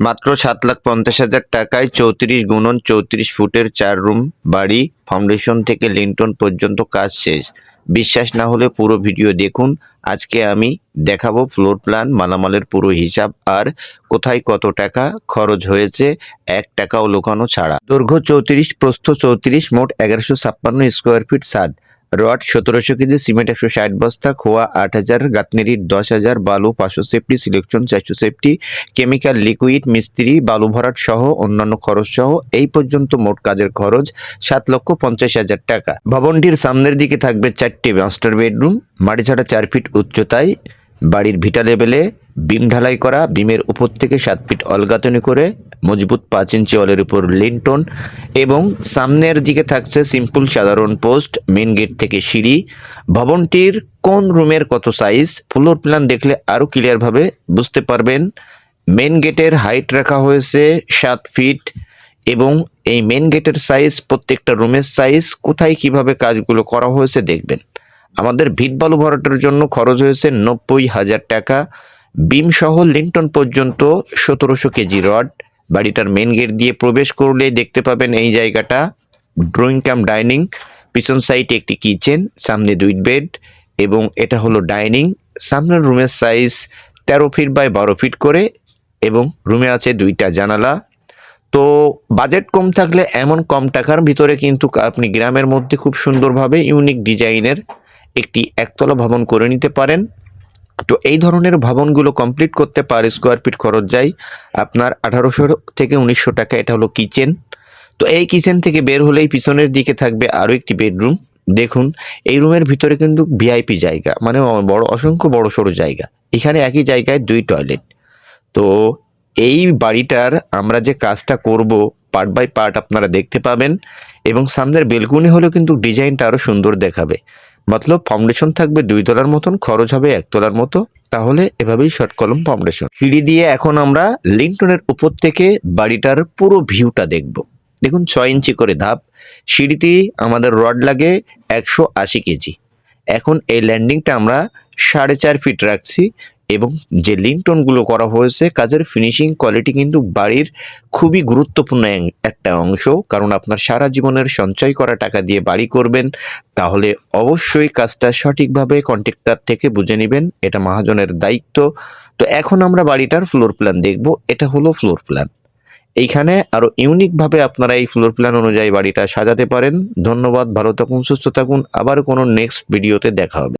মাত্র সাত লাখ পঞ্চাশ হাজার টাকায় চৌত্রিশ গুণন চৌত্রিশ ফুটের চার রুম বাড়ি ফাউন্ডেশন থেকে লিন্টন পর্যন্ত কাজ শেষ। বিশ্বাস না হলে পুরো ভিডিও দেখুন। আজকে আমি দেখাবো ফ্লোর প্ল্যান মালামালের পুরো হিসাব আর কোথায় কত টাকা খরচ হয়েছে, এক টাকাও লুকানো ছাড়া। দৈর্ঘ্য চৌত্রিশ, প্রস্থ চৌত্রিশ, মোট এগারোশো ছাপ্পান্ন স্কোয়ার ফিট সাদ। রড সতেরোশো কেজি, সিমেন্ট একশো ষাট বস্তা, খোয়া আট হাজার গাতনেরি দশ হাজার, বালু পাঁচশো সেফটি সিলেকশন চারশো সেফটি, কেমিক্যাল, লিকুইড, মিস্ত্রি, বালু ভরাট সহ অন্যান্য খরচ সহ এই পর্যন্ত মোট কাজের খরচ সাত লক্ষ পঞ্চাশ হাজার টাকা। ভবনটির সামনের দিকে থাকবে চারটি মাস্টার বেডরুম, মাটি ছাড়া চার ফিট উচ্চতায়, বাড়ির ভিটা লেভেলে বিম ঢালাই করা, বিমের উপর থেকে সাত ফিট অলগাতনি করে মজবুত পাঁচ ইঞ্চি অলের উপর লিন্টন এবং সামনের দিকে থাকছে সিম্পল সাধারণ পোস্ট মেন গেট থেকে সিঁড়ি। ভবনটির কোন রুমের কত সাইজ, ফ্লোর প্ল্যান দেখলে আরও ক্লিয়ারভাবে বুঝতে পারবেন। মেন গেটের হাইট রাখা হয়েছে সাত ফিট এবং এই মেন গেটের সাইজ, প্রত্যেকটা রুমের সাইজ, কোথায় কীভাবে কাজগুলো করা হয়েছে দেখবেন। আমাদের ভিট বালু ভরাটের জন্য খরচ হয়েছে নব্বই হাজার টাকা। বিম সহ লিন্টন পর্যন্ত সতেরোশো কেজি রড। বাড়িটার মেন গেট দিয়ে প্রবেশ করলে দেখতে পাবেন এই জায়গাটা। ড্রয়িং ক্যাম্প ডাইনিং পিছন সাইডে একটি কিচেন সামনে দুই বেড এবং এটা হলো ডাইনিং সামনের রুমের সাইজ তেরো ফিট বাই বারো ফিট করে এবং রুমে আছে দুইটা জানালা। তো বাজেট কম থাকলে এমন কম টাকার ভিতরে কিন্তু আপনি গ্রামের মধ্যে খুব সুন্দরভাবে ইউনিক ডিজাইনের একটি একতলা ভবন করে নিতে পারেন। তো এই ধরনের ভবনগুলো কমপ্লিট করতে পার স্কোয়ার ফিট খরচ যায় আপনার আঠারোশো থেকে উনিশশো টাকা। এটা হলো কিচেন তো এই কিচেন থেকে বের হলেই পিছনের দিকে থাকবে আরও একটি বেডরুম দেখুন, এই রুমের ভিতরে কিন্তু ভিআইপি জায়গা মানে বড়, অসংখ্য বড় সড়ো জায়গা। এখানে একই জায়গায় দুই টয়লেট তো এই বাড়িটার আমরা যে কাজটা করব পার্ট বাই পার্ট আপনারা দেখতে পাবেন এবং সামনের বেলকুনি হলেও কিন্তু ডিজাইনটা আরও সুন্দর দেখাবে। মতলব ফাউন্ডেশন থাকবে দুই তলার মতন, খরচ হবে এক তলার মতো, তাহলে এভাবেই শর্ট কলম ফাউন্ডেশন সিঁড়ি দিয়ে এখন আমরা লিংটনের উপর থেকে বাড়িটার পুরো ভিউটা দেখব। দেখুন ছয় ইঞ্চি করে ধাপ, সিঁড়িতে আমাদের রড লাগে একশো আশি কেজি। এখন এই ল্যান্ডিংটা আমরা সাড়ে চার ফিট রাখছি এবং যে লিন্টনগুলো করা হয়েছে, কাজের ফিনিশিং কোয়ালিটি কিন্তু বাড়ির খুবই গুরুত্বপূর্ণ একটা অংশ। কারণ আপনার সারা জীবনের সঞ্চয় করা টাকা দিয়ে বাড়ি করবেন, তাহলে অবশ্যই কাজটা সঠিকভাবে কন্ট্রাক্টর থেকে বুঝে নেবেন। এটা মহাজনের দায়িত্ব। তো এখন আমরা বাড়িটার ফ্লোর প্ল্যান দেখব। এটা হলো ফ্লোর প্ল্যান এইখানে আরও ইউনিকভাবে আপনারা এই ফ্লোর প্ল্যান অনুযায়ী বাড়িটা সাজাতে পারেন। ধন্যবাদ, ভালো থাকুন, সুস্থ থাকুন। আবার কোনো নেক্সট ভিডিওতে দেখা হবে।